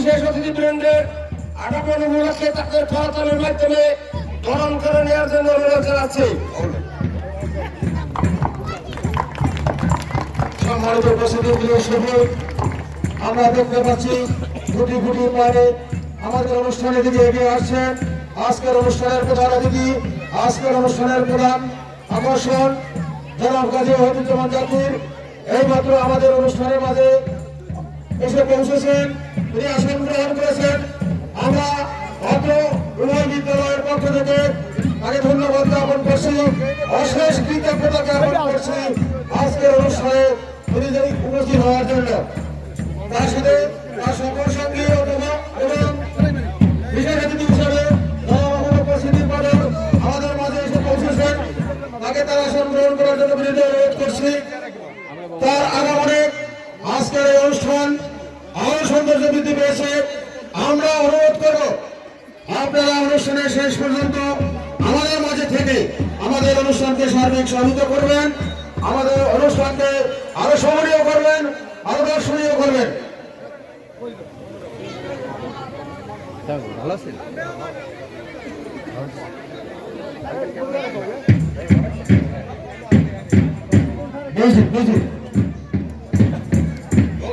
বিশেষ অতিথি বৃন্দের আগমন উপলক্ষে তাদের করতালের মাধ্যমে বরণ করে নেওয়ার জন্য অনুরোধ জানাচ্ছি। সম্মানিত আমরা দেখতে পাচ্ছি ফুটি ফুটি পারে আমাদের অনুষ্ঠানের দিকে এগিয়ে আসছেন। আজকের অনুষ্ঠানের প্রধান অতিথি, আজকের অনুষ্ঠানের প্রধান আকর্ষণ, জনাব কাজী হবিজুজ্জামান জাকির। এইমাত্র আমাদের অনুষ্ঠানের মাঝে এসে পৌঁছেছেন তিনি আসন গ্রহণ করেছেন আমরা অত্র উভয় বিদ্যালয়ের পক্ষ থেকে তাকে ধন্যবাদ জ্ঞাপন করছি। অশেষ কৃতজ্ঞতা জ্ঞাপন করছি আজকের অনুষ্ঠানে তিনি যদি উপস্থিত হওয়ার জন্য। তার সাথে তার সকল সঙ্গী এবং বিশেষ অতিথি হিসাবে উপস্থিতি পদে আমাদের মাঝে এসে পৌঁছেছেন। তাকে তার আসন গ্রহণ করার জন্য বিনীত অনুরোধ করছি। তার আগমনে আজকের এই অনুষ্ঠান আরও বৃদ্ধি আমরা অনুরোধ আপনারা অনুষ্ঠানের শেষ পর্যন্ত আমাদের মাঝে থেকে আমাদের অনুষ্ঠানকে সার্বিক করবেন, আমাদের অনুষ্ঠানকে আরও করবেন, আরও দর্শনীয় করবেন। ভালো মিউজিক মিউজিক